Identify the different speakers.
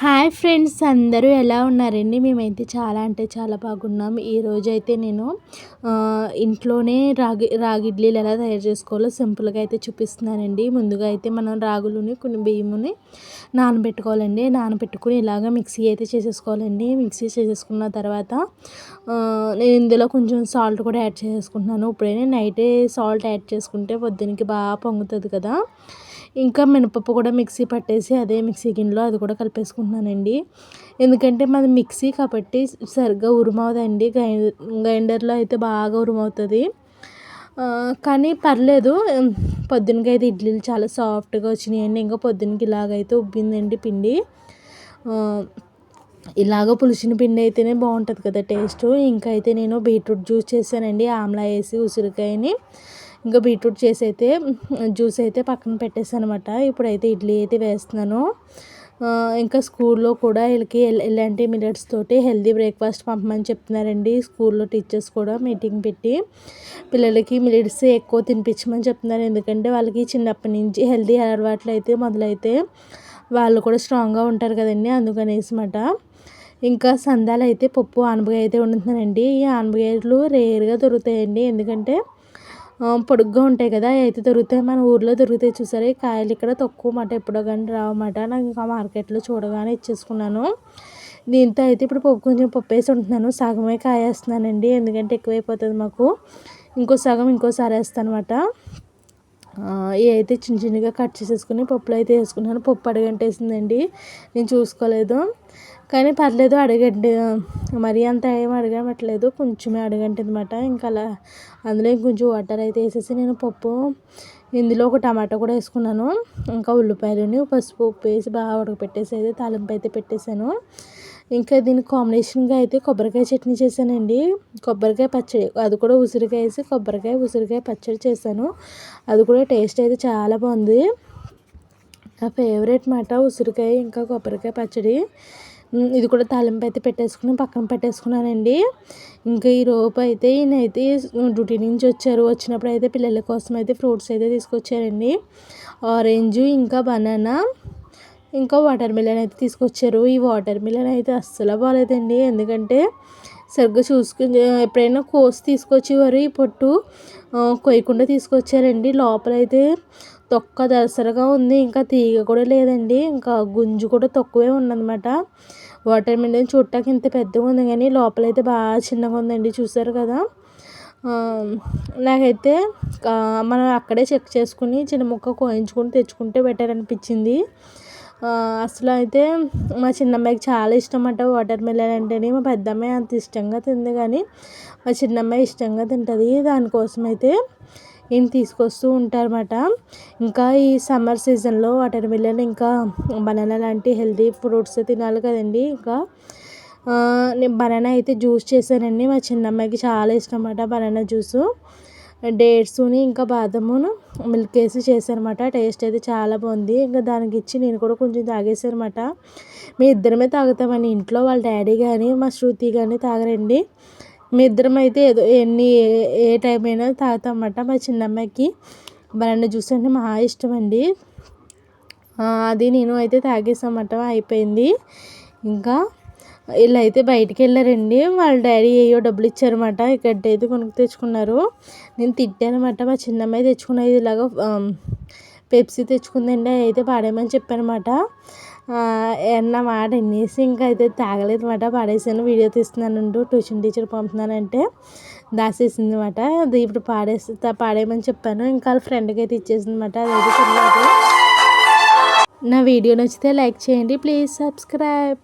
Speaker 1: Hi friends అందరూ ఎలా ఉన్నారండి? మేమైతే చాలా అంటే చాలా బాగున్నాం. ఈరోజు అయితే నేను ఇంట్లోనే రాగి రాగి ఇడ్లీలు ఎలా తయారు చేసుకోవాలో సింపుల్గా అయితే చూపిస్తున్నానండి. ముందుగా అయితే మనం రాగులని కొన్ని బియ్యముని నానబెట్టుకోవాలండి. నానబెట్టుకుని ఇలాగ మిక్సీ అయితే చేసేసుకోవాలండి. మిక్సీ చేసేసుకున్న తర్వాత నేను ఇందులో కొంచెం సాల్ట్ కూడా యాడ్ చేసుకుంటున్నాను ఇప్పుడైనా నైటే సాల్ట్ యాడ్ చేసుకుంటే పొద్దునకి బాగా పొంగుతుంది కదా. ఇంకా మినపప్పు కూడా మిక్సీ పట్టేసి అదే మిక్సీ గిన్నెలో అది కూడా కలిపేసుకుంటున్నానండి. ఎందుకంటే మాది మిక్సీ కాబట్టి సరిగ్గా ఉరుమవుదండి. గ్రైండర్లో అయితే బాగా ఉరుమవుతుంది. కానీ పర్లేదు. పొద్దునకి అయితే ఇడ్లీలు చాలా సాఫ్ట్గా వచ్చినాయండి. ఇంకా పొద్దునకి ఇలాగైతే ఉబ్బిందండి పిండి. ఇలాగ పులిసిన పిండి అయితేనే బాగుంటుంది కదా టేస్ట్. ఇంకా అయితే నేను బీట్రూట్ జ్యూస్ చేశానండి. ఆమ్లా వేసి ఉసిరికాయని. ఇంకా బీట్రూట్ చేసి అయితే జ్యూస్ అయితే పక్కన పెట్టేసాను అనమాట ఇప్పుడైతే ఇడ్లీ అయితే వేస్తున్నాను. ఇంకా స్కూల్లో కూడా వీళ్ళకి ఇలాంటి మిలెట్స్ తోటి హెల్దీ బ్రేక్ఫాస్ట్ పంపమని చెప్తున్నారండి. స్కూల్లో టీచర్స్ కూడా మీటింగ్ పెట్టి పిల్లలకి మిలెట్స్ ఎక్కువ తినిపించమని చెప్తున్నారు. ఎందుకంటే వాళ్ళకి చిన్నప్పటి నుంచి హెల్దీ అలవాట్లు అయితే మొదలైతే వాళ్ళు కూడా స్ట్రాంగ్గా ఉంటారు కదండి. అందుకనేసి మాట ఇంకా సందాలు అయితే పప్పు ఆనపకాయ అయితే వండుతున్నానండి. ఈ ఆనపకాయలు రేర్గా దొరుకుతాయండి. ఎందుకంటే పొడుగ్గా ఉంటాయి కదా అయితే దొరుకుతాయి మన ఊర్లో దొరుకుతాయి చూసారా. కాయలు ఇక్కడ తక్కువ మాట ఎప్పుడో కానీ రావమాట నాకు ఇంకా మార్కెట్లో చూడగానే ఇచ్చేసుకున్నాను. దీంతో అయితే ఇప్పుడు పప్పు కొంచెం పప్పు వేసి ఉంటున్నాను. సగమే కాయ వేస్తున్నానండి ఎందుకంటే ఎక్కువైపోతుంది మాకు. ఇంకో సగం ఇంకోసారి వేస్తాను అనమాట ఇవి అయితే చిన్న చిన్నగా కట్ చేసేసుకుని పప్పులో అయితే వేసుకున్నాను పప్పు అడగంటేసిందండి. నేను చూసుకోలేదు. కానీ పర్లేదు అడగండి. మరీ అంత ఏం అడగట్లేదు కొంచెమే అడగంటి అనమాట ఇంకా అలా అందులో ఇంకొంచెం వాటర్ అయితే వేసేసి నేను పప్పు ఇందులో ఒక టమాటా కూడా వేసుకున్నాను. ఇంకా ఉల్లిపాయలని పసుపు ఉప్పు వేసి బాగా ఉడకపెట్టేసి అయితే తాలింపు అయితే పెట్టేశాను. ఇంకా దీని కాంబినేషన్గా అయితే కొబ్బరికాయ చట్నీ చేశానండి. కొబ్బరికాయ పచ్చడి అది కూడా ఉసిరికాయ వేసి కొబ్బరికాయ ఉసిరికాయ పచ్చడి చేశాను. అది కూడా టేస్ట్ అయితే చాలా బాగుంది. నా ఫేవరెట్ మాట ఉసిరికాయ ఇంకా కొబ్బరికాయ పచ్చడి. ఇది కూడా తాలింపు అయితే పెట్టేసుకుని పక్కన పెట్టేసుకున్నానండి. ఇంకా ఈ రోపు అయితే ఈయనైతే డ్యూటీ నుంచి వచ్చారు. వచ్చినప్పుడు అయితే పిల్లల కోసం అయితే ఫ్రూట్స్ అయితే తీసుకొచ్చారండి. ఆరెంజ్ ఇంకా బనానా. ఇంకా వాటర్ మిలన్ అయితే తీసుకొచ్చారు. ఈ వాటర్ మిలన్ అయితే అస్సలు బాగాలేదండి ఎందుకంటే సరిగ్గా చూసుకుని ఎప్పుడైనా కోసి తీసుకొచ్చేవారు. ఈ పొట్టు కొయ్యకుండా తీసుకొచ్చారండి. లోపలైతే తొక్క దసరగా ఉంది. ఇంకా తీగ కూడా లేదండి. ఇంకా గుంజు కూడా తక్కువే ఉందన్నమాట. వాటర్ మిలన్ చూడటానికి ఇంత పెద్దగా ఉంది కానీ లోపలైతే బాగా చిన్నగా ఉందండి. చూసారు కదా? నాకైతే మనం అక్కడే చెక్ చేసుకుని చిన్న ముక్క కోయించుకుని తెచ్చుకుంటే బెటర్ అనిపించింది. అసలు అయితే మా చిన్నమ్మాయికి చాలా ఇష్టం అంట వాటర్ మిలన్ అంటేనే. మా పెద్దమ్మాయి అంత ఇష్టంగా తింది కానీ మా చిన్నమ్మాయి ఇష్టంగా తింటుంది. దానికోసం అయితే ఏం తీసుకొస్తూ ఉంటారన్నమాట. ఇంకా ఈ సమ్మర్ సీజన్లో వాటర్ మిలన్ ఇంకా బనానా లాంటి హెల్తీ ఫ్రూట్స్ తినాలి కదండి. ఇంకా నేను బనానా అయితే జ్యూస్ చేశానండి. మా చిన్నమ్మాయికి చాలా ఇష్టం అన్నమాట బనానా జ్యూసు. డేట్స్ని ఇంకా బాదమును మిల్క్ వేసి చేశానమాట టేస్ట్ అయితే చాలా బాగుంది. ఇంకా దానికి ఇచ్చి నేను కూడా కొంచెం తాగేసానమాట మీ ఇద్దరమే తాగుతామని ఇంట్లో వాళ్ళ డాడీ కానీ మా శృతి కానీ తాగరండి. మీ ఇద్దరం అయితే ఏదో ఎన్ని ఏ టైం అయినా తాగుతామన్నమాట మా చిన్నమ్మాయికి. బనానా జ్యూస్ అంటే మహా ఇష్టం అండి అది నేను అయితే తాగేసామట అయిపోయింది. ఇంకా వీళ్ళు అయితే బయటికి వెళ్ళారండి. వాళ్ళ డాడీ ఏయో డబ్బులు ఇచ్చారన్నమాట. ఇక్కడ అయితే కొనుక్కు తెచ్చుకున్నారు. నేను తిట్టానమాట మా చిన్నమ్మాయి తెచ్చుకున్నది ఇలాగ పెప్సీ తెచ్చుకుందండి. అయితే పాడేయమని చెప్పానమాట అన్న మాట అనేసి ఇంకా అయితే తాగలేదు అనమాట పాడేసాను వీడియో తీస్తున్నాను ట్యూషన్ టీచర్ పంపుతున్నానంటే దాసేసింది అనమాట అది ఇప్పుడు పాడేసి పాడేయమని చెప్పాను. ఇంకా వాళ్ళ ఫ్రెండ్కి అయితే ఇచ్చేసింది అనమాట అదైతే నా వీడియో నచ్చితే లైక్ చేయండి. Please subscribe.